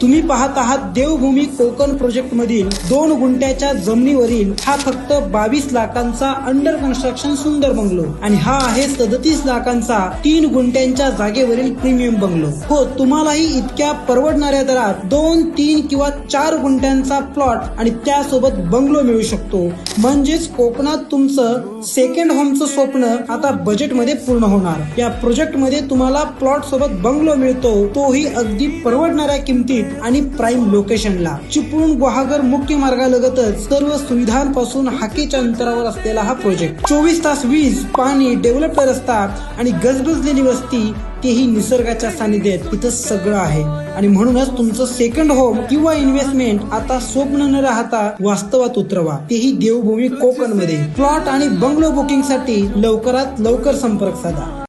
तुम्ही पाहत आहात देवभूमी कोकण प्रोजेक्ट मधील दोन गुंठ्याच्या जमिनीवरील हा फक्त बावीस लाखांचा अंडर कन्स्ट्रक्शन सुंदर बंगलो आणि हा आहे सदतीस लाखांचा तीन गुंठ्यांच्या जागेवरील प्रीमियम बंगलो हो तुम्हालाही इतक्या परवडणाऱ्या दरात दोन तीन किंवा चार गुंठ्यांचा प्लॉट आणि त्यासोबत बंगलो मिळू शकतो. म्हणजेच कोकणात तुमचं सेकंड होमचं स्वप्न आता बजेटमध्ये पूर्ण होणार. या प्रोजेक्टमध्ये तुम्हाला प्लॉट सोबत बंगलो मिळतो तोही अगदी परवडणाऱ्या किमतीत. आणि प्राईम लोकेशनला चिपळूण गुहागर मुख्य मार्गालगतच सर्व सुविधांपासून हाकेच्या अंतरावर असलेला हा प्रोजेक्ट चोवीस तास वीज पाणी डेव्हलप्ड रस्ता आणि गजबजलेली वस्ती तेही निसर्गाच्या सानिध्यात. तिथं सगळं आहे. आणि म्हणूनच तुमचं सेकंड होम किंवा इन्व्हेस्टमेंट आता स्वप्न न राहता वास्तवात उतरवा. तेही देवभूमी कोकणमध्ये प्लॉट आणि बंगलो बुकिंगसाठी लवकरात लवकर संपर्क साधा.